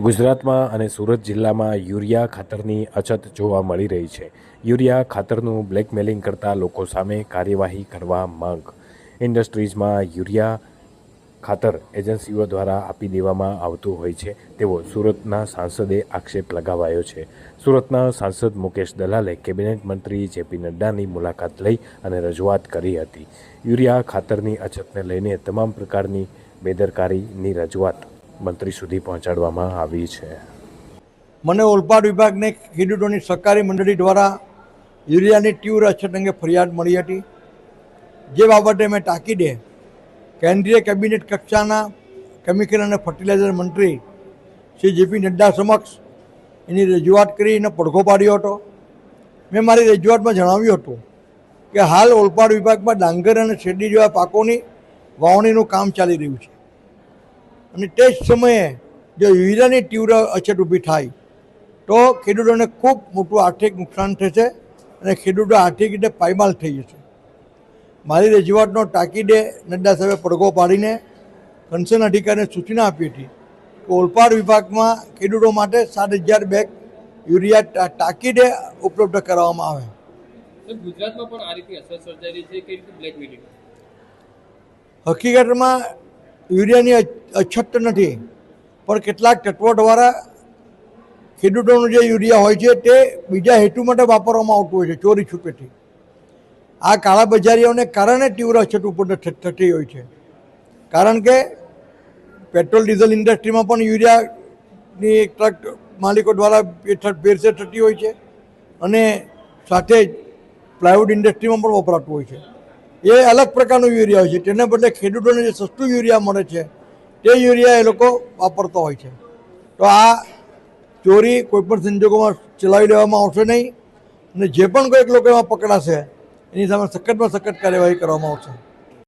ગુજરાતમાં અને સુરત જિલ્લામાં યુરિયા ખાતરની અછત જોવા મળી રહી છે. યુરિયા ખાતરનું બ્લેકમેલિંગ કરતા લોકો સામે કાર્યવાહી કરવા માંગ. ઇન્ડસ્ટ્રીઝમાં યુરિયા ખાતર એજન્સીઓ દ્વારા આપી દેવામાં આવતું હોય છે. તેવો સુરતના સાંસદે આક્ષેપ લગાવાયો છે. સુરતના સાંસદ મુકેશ દલાલે કેબિનેટ મંત્રી જેપી નડ્ડાની મુલાકાત લઈ અને રજૂઆત કરી હતી. યુરિયા ખાતરની અછતને લઈને તમામ પ્રકારની બેદરકારીની રજૂઆત મંત્રી સુધી પહોંચાડવામાં આવી છે. મને ઓલપાડ વિભાગને ખેડૂતોની સહકારી મંડળી દ્વારા યુરિયાની તીવ્ર અછત અંગે ફરિયાદ મળી હતી. જે બાબતે મેં તાકીદે કેન્દ્રીય કેબિનેટ કક્ષાના કેમિકલ અને ફર્ટિલાઇઝર મંત્રી શ્રી જેપી નડ્ડા સમક્ષ એની રજૂઆત કરી એને પડઘો પાડ્યો હતો. મેં મારી રજૂઆતમાં જણાવ્યું હતું કે હાલ ઓલપાડ વિભાગમાં ડાંગર અને શેરડી જેવા પાકોની વાવણીનું કામ ચાલી રહ્યું છે. અને તે જ સમયે જો યુરિયાની તીવ્ર અછત ઊભી થાય તો ખેડૂતોને ખૂબ મોટું આર્થિક નુકસાન થશે અને ખેડૂતો આર્થિક રીતે પાયમાલ થઈ જશે. મારી રજૂઆતનો તાકીદે નડ્ડા સાહેબે પડઘો પાડીને કન્સર્ન અધિકારીને સૂચના આપી હતી કે ઓલપાડ વિભાગમાં ખેડૂતો માટે સાત હજાર બેગ યુરિયા તાકીદે ઉપલબ્ધ કરાવવામાં આવે. ગુજરાતમાં પણ આ રીતે અસર સર્જાઈ રહી છે બ્લેક હકીકતમાં યુરિયાની અછત નથી. પણ કેટલાક તત્વો દ્વારા ખેડૂતોનું જે યુરિયા હોય છે તે બીજા હેતુ માટે વાપરવામાં આવતું હોય છે, ચોરી છુપેથી. આ કાળા બજારીઓને કારણે તીવ્ર અછત ઉત્પન્ન થતી હોય છે. કારણ કે પેટ્રોલ, ડીઝલ ઇન્ડસ્ટ્રીમાં પણ યુરિયાની ટ્રક માલિકો દ્વારા ભેરસેર થતી હોય છે અને સાથે જ પ્લાયવુડ ઇન્ડસ્ટ્રીમાં પણ વપરાતું હોય છે. એ અલગ પ્રકારનું યુરિયા હોય છે. તેને બદલે ખેડૂતોને જે સસ્તું યુરિયા મળે છે તે યુરિયા એ લોકો વાપરતા હોય છે. તો આ ચોરી કોઈપણ સંજોગોમાં ચલાવી લેવામાં આવશે નહીં. અને જે પણ કોઈક લોકો એમાં પકડાશે, એની સામે સખતમાં સખત કાર્યવાહી કરવામાં આવશે.